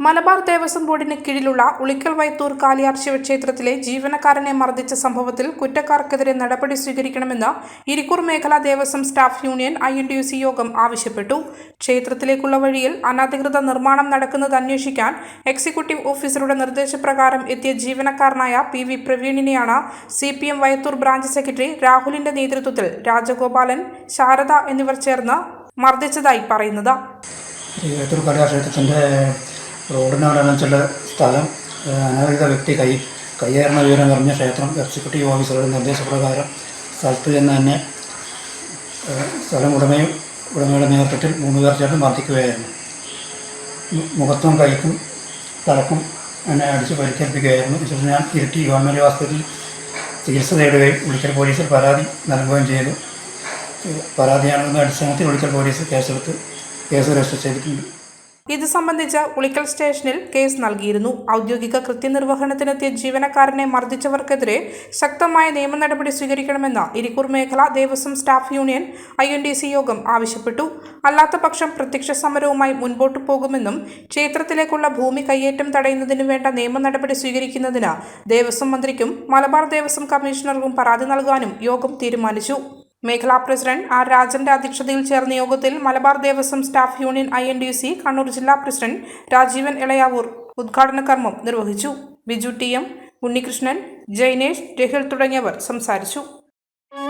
മലബാർ ദേവസ്വം ബോർഡിന് കീഴിലുള്ള ഉളിക്കൽ വൈത്തൂർ കാലിയാർ ശിവക്ഷേത്രത്തിലെ ജീവനക്കാരനെ മർദ്ദിച്ച സംഭവത്തിൽ കുറ്റക്കാർക്കെതിരെ നടപടി സ്വീകരിക്കണമെന്ന് ഇരിക്കൂർ മേഖലാ Devaswom staff union I N U C യോഗം ആവശ്യപ്പെട്ടു. ക്ഷേത്രത്തിലേക്കുള്ള വഴിയിൽ അനധികൃത നിർമ്മാണം നടക്കുന്നത് അന്വേഷിക്കാൻ എക്സിക്യൂട്ടീവ് ഓഫീസറുടെ നിർദ്ദേശപ്രകാരം എത്തിയ ജീവനക്കാരനായ P V പ്രവീണിനെയാണ് C P M Vayathur branch secretary രാഹുലിന്റെ നേതൃത്വത്തിൽ രാജഗോപാലൻ ശാരദ എന്നിവർ ചേർന്ന് മർദ്ദിച്ചതായി പറയുന്നത്. ഈ ചില സ്ഥലം. അനധികൃത വ്യക്തി കൈ കയ്യേറുന്ന വിവരം അറിഞ്ഞ ക്ഷേത്രം എക്സിക്യൂട്ടീവ് ഓഫീസറുടെ നിർദ്ദേശപ്രകാരം സ്ഥലത്ത് ചെന്ന് തന്നെ സ്ഥലം ഉടമയും ഉടമയുടെ നേതൃത്വത്തിൽ മൂന്ന് പേർ ചേർന്ന് മർദ്ദിക്കുകയായിരുന്നു. മുഖത്തും കൈക്കും തലക്കും എന്നെ അടിച്ച് പരിക്കേൽപ്പിക്കുകയായിരുന്നു. ഇതിന് ഞാൻ ഇരിട്ടി ഗവൺമെന്റ് ഹോസ്പിറ്റലിൽ ചികിത്സ തേടുകയും ഒളിക്കൽ പോലീസിൽ പരാതി നൽകുകയും ചെയ്തു. പരാതിയാണെന്ന അടിസ്ഥാനത്തിൽ ഒളിക്കൽ പോലീസ് കേസെടുത്ത് കേസ് രജിസ്റ്റർ ചെയ്തിട്ടുണ്ട്. ഇത് സംബന്ധിച്ച് ഉളിക്കൽ സ്റ്റേഷനിൽ കേസ് നൽകിയിരുന്നു. ഔദ്യോഗിക കൃത്യനിർവഹണത്തിനെത്തിയ ജീവനക്കാരനെ മർദ്ദിച്ചവർക്കെതിരെ ശക്തമായ നിയമ നടപടി സ്വീകരിക്കണമെന്ന് ഇരിക്കൂർ മേഖല Devaswom staff union I N D C യോഗം ആവശ്യപ്പെട്ടു. അല്ലാത്ത പക്ഷം പ്രത്യക്ഷ സമരവുമായി മുൻപോട്ടു പോകുമെന്നും ക്ഷേത്രത്തിലേക്കുള്ള ഭൂമി കയ്യേറ്റം തടയുന്നതിനു വേണ്ട നിയമ നടപടി സ്വീകരിക്കുന്നതിന് ദേവസ്വം മന്ത്രിക്കും മലബാർ ദേവസ്വം കമ്മീഷണർക്കും പരാതി നൽകാനും യോഗം തീരുമാനിച്ചു. മേഖലാ പ്രസിഡന്റ് ആർ രാജന്റെ അധ്യക്ഷതയിൽ ചേർന്ന യോഗത്തിൽ Malabar Devaswom staff union I N D C Kannur ജില്ലാ പ്രസിഡന്റ് രാജീവൻ ഇളയാവൂർ ഉദ്ഘാടന കർമ്മം നിർവഹിച്ചു. ബിജു ടി എം ഉണ്ണികൃഷ്ണൻ ജൈനേഷ് രഹിൽ തുടങ്ങിയവർ സംസാരിച്ചു.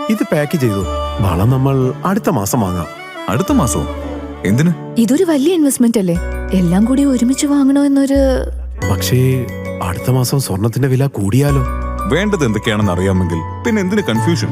ഇത് പാക്ക് ചെയ്തു. വളം നമ്മൾ അടുത്ത മാസം വാങ്ങാം. അടുത്ത മാസം? എന്തിന്? ഇതൊരു വലിയ ഇൻവെസ്റ്റ്മെന്റ് അല്ലേ? എല്ലാം കൂടി ഒരുമിച്ച് വാങ്ങണോ എന്നൊരു പക്ഷേ അടുത്ത മാസം സ്വർണത്തിന്റെ വില കൂടിയാലോ? വേണ്ടത് എന്തൊക്കെയാണെന്ന് അറിയാമെങ്കിൽ പിന്നെ എന്തിന് confusion